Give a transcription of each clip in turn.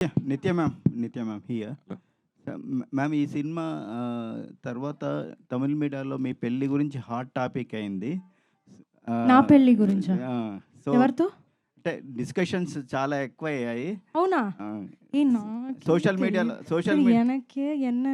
Nithya ma'am Nithya ma'am here ma'am ఈ cinema తర్వాత తమిళ మీడియాలో మీ పెళ్ళి గురించి హాట్ టాపిక్ అయింది. నా పెళ్ళి గురించా? సో ఎవరితో? అంటే డిస్కషన్స్ చాలా ఎక్కువ అయ్యాయి అవునా సోషల్. మీడియాలో సోషల్ ఇప్పుడు మీడియా ఎనకే ఎన్న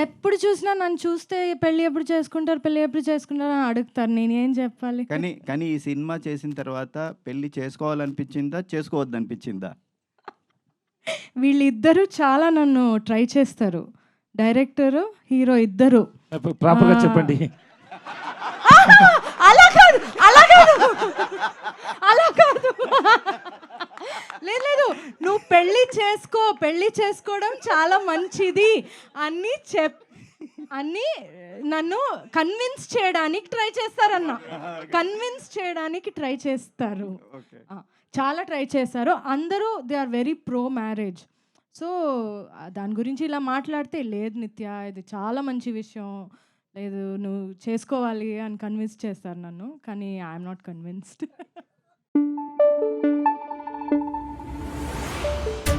ఎప్పుడు చూసినా నన్ను చూస్తే పెళ్ళి ఎప్పుడు చేసుకుంటారు పెళ్ళి ఎప్పుడు చేసుకుంటారు అని అడుగుతారు. నేను ఏం చెప్పాలి? కానీ కానీ ఈ సినిమా చేసిన తర్వాత పెళ్ళి చేసుకోవాలనిపించిందా చేసుకోవద్దనిపించిందా? వీళ్ళిద్దరూ చాలా నన్ను ట్రై చేస్తారు. డైరెక్టరు హీరో ఇద్దరు. ప్రాపర్గా. చెప్పండి! అలా కాదు అలా కాదు. అలా కాదు. లేదు నువ్వు పెళ్ళి చేసుకో పెళ్ళి చేసుకోవడం చాలా మంచిది అని చెప్ అని నన్ను కన్విన్స్ చేయడానికి ట్రై చేస్తారన్న. కన్విన్స్ చేయడానికి ట్రై చేస్తారు. చాలా ట్రై చేశారు అందరూ they are very pro marriage so దాని గురించి ఇలా మాట్లాడితే లేదు నిత్య ఇది చాలా మంచి విషయం. లేదు నువ్వు చేసుకోవాలి అని కన్విన్స్ చేస్తారు నన్ను కానీ ఐఎమ్ నాట్ కన్విన్స్డ్